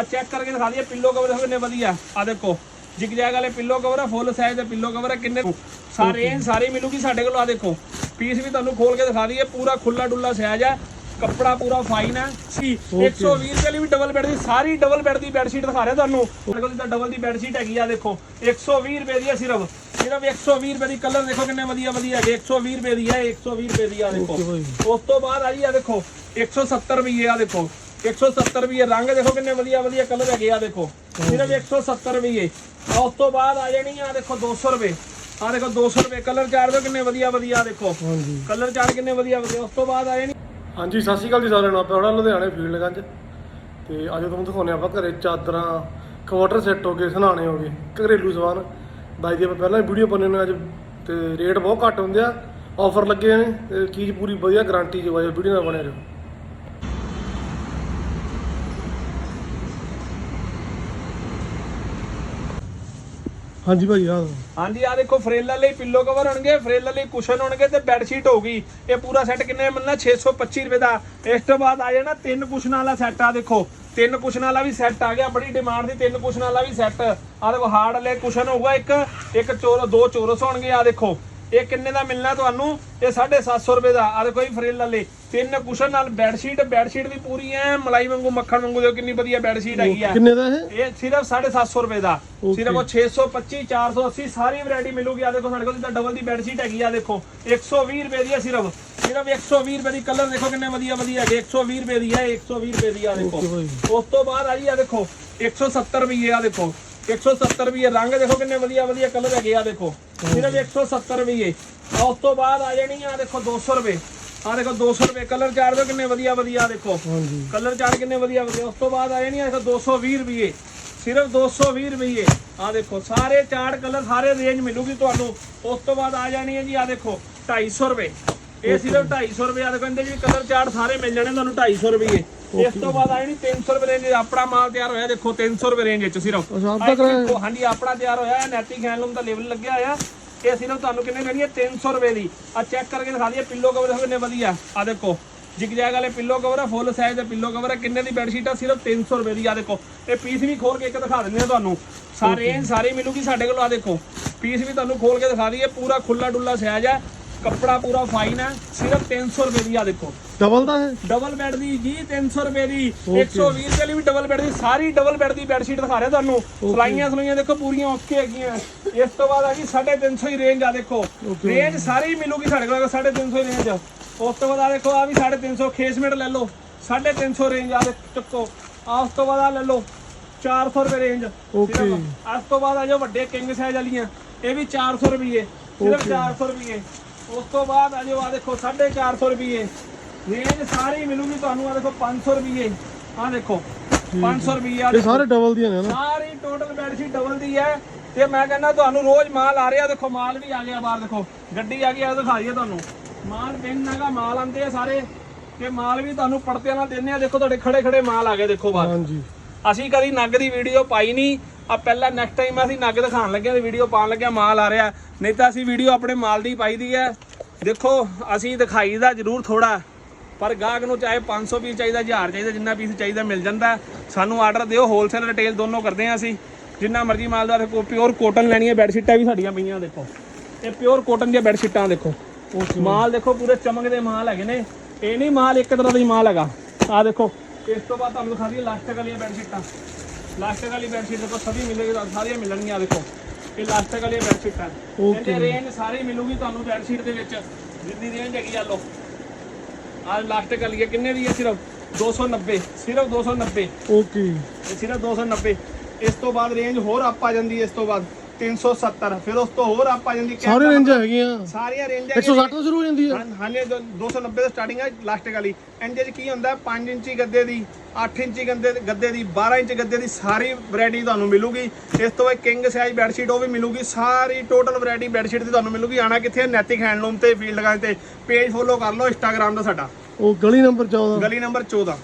ਆ ਚੈੱਕ ਕਰਕੇ ਦਿਖਾ ਦਈਏ ਪਿੱਲੋ ਕਵਰ ਦੇਖੋ ਕਿੰਨੇ ਵਧੀਆ। ਆ ਦੇਖੋ ਜਿਗ ਜੈਗ ਵਾਲੇ ਪਿੱਲੋ ਕਵਰ ਆ ਫੁੱਲ ਸਾਈਜ਼ ਦੇ ਪਿੱਲੋ ਕਵਰ ਆ ਕਿੰਨੇ ਸਾਰੇ ਰੇਂਜ ਸਾਰੀ ਮਿਲੂਗੀ ਸਾਡੇ ਕੋਲ ਆ ਦੇਖੋ। ਪੀਸ ਵੀ ਤੁਹਾਨੂੰ ਖੋਲ ਕੇ ਦਿਖਾ ਦਈਏ ਪੂਰਾ ਖੁੱਲਾ ਡੁੱਲਾ ਸਾਈਜ਼ ਆ ਕੱਪੜਾ ਪੂਰਾ ਫਾਈਨ ਹੈ ਸੀ 120 ਰੁਪਏ ਲਈ ਵੀ ਡਬਲ ਬੈੱਡ ਦੀ ਸਾਰੀ ਡਬਲ ਬੈੱਡ ਦੀ ਬੈੱਡ ਸ਼ੀਟ ਦਿਖਾ ਰਿਹਾ ਤੁਹਾਨੂੰ। ਸਾਡੇ ਕੋਲ ਤਾਂ ਡਬਲ ਦੀ ਬੈੱਡ ਸ਼ੀਟ ਹੈਗੀ ਆ ਦੇਖੋ। 120 ਰੁਪਏ ਦੀ ਹੈ ਸਿਰਫ। ਸਿਰਫ 120 ਰੁਪਏ ਦੀ ਕਲਰ ਦੇਖੋ ਕਿੰਨੇ ਵਧੀਆ ਵਧੀਆ ਹੈਗੇ। 120 ਰੁਪਏ ਦੀ ਹੈ 120 ਰੁਪਏ ਦੀ ਆ ਦੇਖੋ। ਉਸ ਤੋਂ ਬਾਅਦ ਆ ਜੀ ਆ ਦੇਖੋ 170 ਰੁਪਏ ਆ ਦੇਖੋ। 170 ਰੁਪਏ ਰੰਗ ਦੇਖੋ ਕਿੰਨੇ ਵਧੀਆ ਵਧੀਆ ਕਲਰ ਹੈਗੇ ਆ ਦੇਖੋ। ਸਿਰਫ 170 ਰੁਪਏ ਆ ਉਸ ਤੋਂ ਬਾਅਦ ਆ ਜਾਣੀ ਆ ਦੇਖੋ 200 ਰੁਪਏ। ਆ ਦੇਖੋ 200 ਰੁਪਏ। ਕਲਰ ਚਾਰ ਦੋ ਕਿੰਨੇ ਵਧੀਆ ਵਧੀਆ ਦੇਖੋ। ਕਲਰ ਚਾਰ ਕਿੰਨੇ ਵਧੀਆ ਵਧੀਆ। ਉਸ ਤੋਂ ਬਾਅਦ ਆ ਜਾਣੀ ਹਾਂਜੀ ਸਤਿ ਸ਼੍ਰੀ ਅਕਾਲ ਜੀ ਸਾਰਿਆਂ ਨੂੰ। ਆਪਾਂ ਹੁਣ ਲੁਧਿਆਣੇ ਫੀਲਡਗੰਜ। ਤੇ ਅੱਜ ਤੁਹਾਨੂੰ ਦਿਖਾਉਂਦੇ ਆਪਾਂ ਘਰੇ ਚਾਦਰਾਂ ਕੁਆਟਰ ਸੈੱਟ ਹੋ ਗਏ ਸਨਾਣੇ ਹੋ ਗਏ ਘਰੇਲੂ ਸਮਾਨ। ਬਾਈ ਦੀ ਆਪਾਂ ਪਹਿਲਾਂ ਵੀਡੀਓ ਪਾਉਂਦੇ ਨੇ ਅੱਜ। ਤੇ ਰੇਟ ਬਹੁਤ ਘੱਟ ਹੁੰਦੇ ਆ। ਆਫਰ ਲੱਗੇ ਨੇ। ਤੇ ਚੀਜ਼ ਪੂਰੀ ਵਧੀਆ ਗਾਰੰਟੀ ਜੋ ਵੀਡੀਓ ਨਾਲ ਬਣੇ ਰਹੋ ਹਾਂਜੀ ਭਾਈ ਆ ਹਾਂਜੀ ਆ ਦੇਖੋ, ਫਰੇਲਾ ਲਈ ਪਿੱਲੋ ਕਵਰ ਹੋਣਗੇ, ਫਰੇਲਾ ਲਈ ਕੁਸ਼ਨ ਹੋਣਗੇ ਤੇ ਬੈੱਡ ਸ਼ੀਟ ਹੋਊਗੀ। ਇਹ ਪੂਰਾ ਸੈੱਟ ਕਿੰਨੇ ਦਾ ਮਿਲਣਾ 625 ਰੁਪਏ ਦਾ। ਇਸ ਤੋਂ ਬਾਅਦ ਆ ਜਾਣਾ ਤਿੰਨ ਕੁਸ਼ਨਾਂ ਵਾਲਾ ਸੈੱਟ ਆ ਦੇਖੋ। ਤਿੰਨ ਕੁਸ਼ਨਾਂ ਵਾਲਾ ਵੀ ਸੈੱਟ ਆ ਗਿਆ, ਬੜੀ ਡਿਮਾਂਡ ਦੀ ਤਿੰਨ ਕੁਸ਼ਨਾਂ ਵਾਲਾ ਵੀ ਸੈੱਟ ਆ ਦੇਖੋ, ਹਾਰਡ ਵਾਲੇ ਕੁਸ਼ਨ ਹੋਊਗਾ ਇੱਕ। ਇੱਕ ਚੋਰ, ਦੋ ਚੋਰਸ ਹੋਣਗੇ ਆ ਦੇਖੋ। ਇਹ ਕਿੰਨੇ ਦਾ ਮਿਲਣਾ ਤੁਹਾਨੂੰ? ਇਹ 750 ਰੁਪਏ ਦਾ। ਆ ਦੇਖੋ ਇਹ ਫਰੇਲ ਵਾਲੇ ਤਿੰਨ ਕੁਸ਼ਨ ਨਾਲ ਬੈੱਡ ਸ਼ੀਟ ਬੈੱਡ ਸ਼ੀਟ ਵੀ ਪੂਰੀ ਐ ਮਲਾਈ ਵਾਂਗੂ ਮੱਖਣ ਵਾਂਗੂ ਦੇਖੋ ਕਿੰਨੀ ਵਧੀਆ ਬੈੱਡ ਸ਼ੀਟ ਹੈਗੀ ਆ। ਕਿੰਨੇ ਦਾ ਇਹ? ਇਹ ਸਿਰਫ 750 ਰੁਪਏ ਦਾ। ਸਿਰਫ ਉਹ 625 480 ਸਾਰੀ ਵੈਰਾਈਟੀ ਮਿਲੂਗੀ। ਆ ਦੇਖੋ ਸਾਡੇ ਕੋਲ ਜਿੱਦਾਂ ਡਬਲ ਦੀ ਬੈੱਡ ਸ਼ੀਟ ਹੈਗੀ ਆ ਦੇਖੋ। 120 ਰੁਪਏ ਦੀ ਹੈ ਸਿਰਫ। ਸਿਰਫ 120 ਰੁਪਏ ਦੀ ਕਲਰ ਦੇਖੋ ਕਿੰਨੇ ਵਧੀਆ ਵਧੀਆ ਹੈਗੇ। 120 ਰੁਪਏ ਦੀ ਹੈ 120 ਰੁਪਏ ਦੀ ਆ ਦੇਖੋ। ਉਸ ਤੋਂ ਬਾਅਦ ਆ ਜੀ ਆ ਦੇਖੋ 170 ਰੁਪਏ ਆ ਦੇਖੋ। 170 ਰੁਪਏ ਰੰਗ ਦੇਖੋ ਕਿੰਨੇ ਵਧੀਆ ਵਧੀਆ ਕਲਰ ਹੈਗੇ ਆ ਦੇਖੋ। ਸਿਰਫ 170 ਰੁਪਏ ਆ। ਉਸ ਤੋਂ ਬਾਅਦ ਆ ਜਾਣੀ ਆ ਦੇਖੋ 200 ਰੁਪਏ। ਆ ਦੇਖੋ 200 ਰੁਪਏ ਕਲਰ ਚਾਰ ਦੋ ਕਿੰਨੇ ਵਧੀਆ ਵਧੀਆ ਆ ਦੇਖੋ। ਹਾਂਜੀ। ਕਲਰ ਚਾਰ ਕਿੰਨੇ ਵਧੀਆ ਵਧੀਆ। ਉਸ ਤੋਂ ਬਾਅਦ ਆਏ ਨਹੀਂ ਦੇਖੋ 220 ਰੁਪਏ ਸਿਰਫ 220 ਰੁਪਏ ਆ ਦੇਖੋ ਸਾਰੇ ਚਾਰ ਕਲਰ ਸਾਰੇ ਰੇਂਜ ਮਿਲੂਗੀ ਤੁਹਾਨੂੰ। ਉਸ ਤੋਂ ਬਾਅਦ ਆ ਜਾਣੀ ਹੈ ਜੀ ਆ ਦੇਖੋ 250 ਰੁਪਏ। ਇਹ ਸਿਰਫ 250 ਰੁਪਏ ਆ ਦੇਖੋ ਇਹਦੇ ਜੀ ਕਲਰ ਚਾਰ ਸਾਰੇ ਮਿਲ ਜਾਣੇ ਤੁਹਾਨੂੰ 250 ਰੁਪਏ ਇਸ ਤੋਂ ਬਾਅਦ ਆਏ ਨਹੀਂ 300 ਰੁਪਏ ਰੇਂਜ ਆਪਣਾ ਮਾਲ ਤਿਆਰ ਹੋਇਆ ਦੇਖੋ 300 ਰੁਪਏ ਰੇਂਜ ਵਿੱਚ ਸਿਰਫ। ਹਾਂਜੀ ਆਪਣਾ ਤਿਆਰ ਹੋਇਆ ਨੈਟੀ ਹੈਂਡਲੂਮ ਦਾ ਲੇਬਲ ਲੱਗਿਆ ਹੋਇਆ। ਇਹ ਸਿਰਫ ਤੁਹਾਨੂੰ ਕਿੰਨੇ ਲੈਣੀ ਹੈ? 300 ਰੁਪਏ ਦੀ। ਆ ਚੈੱਕ ਕਰਕੇ ਦਿਖਾ ਦਈਏ ਪਿੱਲੋ ਕਵਰ ਦੇਖੋ ਕਿੰਨੇ ਵਧੀਆ। ਆ ਦੇਖੋ ਜਿਗ ਜੈਗ ਵਾਲੇ ਪਿੱਲੋ ਕਵਰ ਆ ਫੁੱਲ ਸਾਈਜ਼ ਦੇ ਪਿੱਲੋ ਕਵਰ ਆ। ਕਿੰਨੇ ਦੀ ਬੈੱਡ ਸ਼ੀਟ ਆ? ਸਿਰਫ 300 ਰੁਪਏ ਦੀ। ਆ ਦੇਖੋ ਇਹ ਪੀਸ ਵੀ ਖੋਲ ਕੇ ਇੱਕ ਦਿਖਾ ਦਿੰਦੇ ਆ ਤੁਹਾਨੂੰ। ਸਾਰੇ ਸਾਰੀ ਮਿਲੂਗੀ ਸਾਡੇ ਕੋਲ ਆ ਦੇਖੋ। ਪੀਸ ਵੀ ਤੁਹਾਨੂੰ ਖੋਲ ਕੇ ਦਿਖਾ ਦਈਏ ਪੂਰਾ ਖੁੱਲਾ ਡੁੱਲਾ ਸਾਈਜ਼ ਆ। ਕੱਪੜਾ ਪੂਰਾ ਫਾਈਨ ਹੈ ਸਿਰਫ 300 ਰੁਪਏ ਦੀ ਆ ਦੇਖੋ। ਡਬਲ ਦਾ? ਹੈ ਡਬਲ ਬੈੱਡ ਦੀ ਜੀ 300 ਰੁਪਏ ਦੀ 120 ਰੁਪਏ ਲਈ ਵੀ ਡਬਲ ਬੈੱਡ ਦੀ ਸਾਰੀ ਡਬਲ ਬੈੱਡ ਦੀ ਬੈੱਡ ਸ਼ੀਟ ਦਿਖਾ ਰਿਹਾ ਤੁਹਾਨੂੰ। ਸਲਾਈਆਂ ਸਲਾਈਆਂ ਦੇਖੋ ਪੂਰੀਆਂ ਓਕੇ ਹੈਗੀਆਂ। ਇਸ ਤੋਂ ਬਾਅਦ ਆ ਗਈ 350 ਹੀ ਰੇਂਜ ਆ ਦੇਖੋ। ਰੇਂਜ ਸਾਰੀ ਮਿਲੂਗੀ ਸਾਡੇ ਕੋਲ 350 ਹੀ ਰੇਂਜ ਉਸ ਤੋਂ ਬਾਅਦ ਆ ਦੇਖੋ ਆ ਵੀ 350 ਖੇਸਮੇਟ ਲੈ ਲਓ। 350 ਰੇਂਜ ਆ ਦੇ ਚੱਕੋ। ਆ ਉਸ ਤੋਂ ਬਾਅਦ ਆ ਲੈ ਲਓ 400 ਰੁਪਏ ਰੇਂਜ Okay. ਉਸ ਤੋਂ ਬਾਅਦ ਆ ਜੋ ਵੱਡੇ ਕਿੰਗ ਸਾਈਜ਼ ਵਾਲੀਆਂ। ਇਹ ਵੀ 400 ਰੁਪਏ ਸਿਰਫ 400 ਰੁਪਏ ਉਸ ਤੋਂ ਬਾਅਦ ਆ ਜੋ ਆ ਦੇਖੋ 450 ਰੁਪਏ ਰੇਂਜ ਸਾਰੀ ਮਿਲੂਗੀ ਤੁਹਾਨੂੰ ਆ ਦੇਖੋ 500 ਰੁਪਏ ਆ ਦੇਖੋ 500 ਰੁਪਏ ਆ ਇਹ ਸਾਰੇ ਡਬਲ ਦੀਆਂ ਨੇ ਨਾ। ਸਾਰੀ ਟੋਟਲ ਬੈਡਸ਼ੀਟ ਡਬਲ ਦੀ ਹੈ। ਤੇ ਮੈਂ ਕਹਿੰਦਾ ਤੁਹਾਨੂੰ ਰੋਜ਼ ਮਾਲ ਆ ਰਿਹਾ ਦੇਖੋ ਮਾਲ ਵੀ ਆ ਗਿਆ ਬਾਹਰ ਦੇਖੋ। ਗੱਡੀ ਆ ਗਈ ਆ ਦਿਖਾਈਏ ਤੁਹਾਨੂੰ। ਮਾਲ ਪਿੰਨ ਹੈਗਾ ਮਾਲ ਆਂਦੇ ਆ ਸਾਰੇ। ਤੇ ਮਾਲ ਵੀ ਤੁਹਾਨੂੰ ਪੜਤਿਆਂ ਨਾਲ ਦਿੰਨੇ ਆ। ਦੇਖੋ ਤੁਹਾਡੇ ਖੜੇ ਖੜੇ ਮਾਲ ਆ ਗਏ ਦੇਖੋ ਬਾਹਰ। ਹਾਂਜੀ। ਅਸੀਂ ਕਦੀ ਨਗ ਦੀ ਵੀਡੀਓ ਪਾਈ ਨਹੀਂ। ਆ ਪਹਿਲਾਂ ਨੈਕਸਟ ਟਾਈਮ ਅਸੀਂ ਨਗ ਦਿਖਾਉਣ ਲੱਗੇ ਤੇ ਵੀਡੀਓ ਪਾਉਣ ਲੱਗਿਆ ਮਾਲ ਆ ਰਿਹਾ। ਨਹੀਂ ਤਾਂ ਅਸੀਂ ਵੀਡੀਓ ਆਪਣੇ ਮਾਲ ਦੀ ਪਾਈ ਦੀ ਹੈ। ਦੇਖੋ ਅਸੀਂ ਦਿਖਾਈ ਦਾ ਜ਼ਰੂਰ ਥੋੜਾ ਪਰ ਗਾਹਕ ਨੂੰ ਚਾਹੇ 500 ਪੀਸ ਚਾਹੀਦਾ 1000 ਚਾਹੀਦਾ ਜਿੰਨਾ ਪੀਸ ਚਾਹੀਦਾ ਮਿਲ ਜਾਂਦਾ। ਸਾਨੂੰ ਆਰਡਰ ਦਿਓ ਹੋਲਸੇਲ ਰਿਟੇਲ ਦੋਨੋਂ ਕਰਦੇ ਹਾਂ ਅਸੀਂ। ਜਿੰਨਾ ਮਰਜ਼ੀ ਮਾਲ ਦਾ ਦੇਖੋ ਪਿਓਰ ਕੋਟਨ ਲੈਣੀ ਹੈ ਬੈੱਡ ਸ਼ੀਟਾਂ ਵੀ ਸਾਡੀਆਂ ਪਈਆਂ ਦੇਖੋ। ਇਹ ਪਿਓਰ ਕੋਟਨ ਦੀਆਂ ਬੈੱਡ ਸ਼ੀਟਾਂ ਦੇਖੋ। ਮਾਲ ਦੇਖੋ ਪੂਰੇ ਚਮਕਦੇ ਮਾਲ ਹੈਗੇ ਨੇ। ਇਹ ਨਹੀਂ ਮਾਲ ਇੱਕ ਤਰ੍ਹਾਂ ਦਾ ਹੀ ਮਾਲ ਹੈਗਾ। ਆ ਦੇਖੋ ਇਸ ਤੋਂ ਬਾਅਦ ਤੁਹਾਨੂੰ ਦਿਖਾ ਦਈਏ ਲਾਸਟਿਕ ਵਾਲੀਆਂ ਬੈੱਡ ਸ਼ੀਟਾਂ ਲਾਸਟਿਕ ਵਾਲੀ ਬੈੱਡ ਸ਼ੀਟ ਦੇਖੋ ਸਭੀ ਮਿਲੇਗੀ ਤੁਹਾਨੂੰ ਸਾਰੀਆਂ ਮਿਲਣਗੀਆਂ ਦੇਖੋ। ਇਹ ਲਾਸਟਿਕ ਵਾਲੀਆਂ ਬੈੱਡ ਸ਼ੀਟਾਂ ਇਹਦੇ ਰੇਂਜ ਸਾਰੀ ਮਿਲੂਗੀ ਤੁਹਾਨੂੰ ਬੈੱਡ ਸ਼ੀਟ ਦੇ ਵਿੱਚ। ਜਿੰਨੀ ਰੇਂਜ ਹੈਗੀ ਆ ਲੋ ਆਹ ਲਾਸਟਿਕ ਵਾਲੀ ਹੈ ਕਿੰਨੇ ਦੀ ਹੈ ਸਿਰਫ? 290 ਸਿਰਫ 290 ਓਕੇ। ਇਹ ਸਿਰਫ 290 ਇਸ ਤੋਂ ਬਾਅਦ ਰੇਂਜ ਹੋਰ ਅਪ ਆ ਜਾਂਦੀ ਹੈ ਇਸ ਤੋਂ ਬਾਅਦ। 370 ਫਿਰ ਉਸ ਤੋਂ ਹੋਰ ਅਪ ਆ ਜਾਂਦੀ ਹੈ ਸਾਰੇ ਰੇਂਜ ਹੈਗੀਆਂ ਸਾਰੀਆਂ ਰੇਂਜ 160 ਤੋਂ ਸ਼ੁਰੂ ਹੋ ਜਾਂਦੀ ਹੈ ਹਾਂ ਹਾਂ ਇਹ ਦੋ- 290 ਤੋਂ ਸਟਾਰਟਿੰਗ ਹੈ ਲਾਸਟਿਕ ਵਾਲੀ ਇੰਜੇ ਚ ਕੀ ਹੁੰਦਾ 5 ਇੰਚੀ ਗੱਦੇ ਦੀ 8 ਇੰਚੀ ਗੱਦੇ ਗੱਦੇ ਦੀ 12 ਇੰਚ ਗੱਦੇ ਦੀ ਸਾਰੀ ਵੈਰਾਈਟੀ ਤੁਹਾਨੂੰ ਮਿਲੂਗੀ ਇਸ ਤੋਂ ਬਾਅਦ ਕਿੰਗ ਸਾਈਜ਼ ਬੈੱਡ ਸ਼ੀਟ ਉਹ ਵੀ ਮਿਲੂਗੀ ਸਾਰੀ ਟੋਟਲ ਵੈਰਾਈਟੀ ਬੈੱਡ ਸ਼ੀਟ ਦੀ ਤੁਹਾਨੂੰ ਮਿਲੂਗੀ ਆਣਾ ਕਿੱਥੇ ਹੈ ਨੈਤਿਕ ਹੈਂਡਲੂਮ ਤੇ ਫੀਲਡ ਲਗਾਏ ਤੇ ਪੇਜ ਫੋਲੋ ਕਰ ਲਓ ਇੰਸਟਾਗ੍ਰam ਦਾ ਸਾਡਾ ਉਹ ਗਲੀ ਨੰਬਰ 14 ਗਲੀ ਨੰਬਰ 14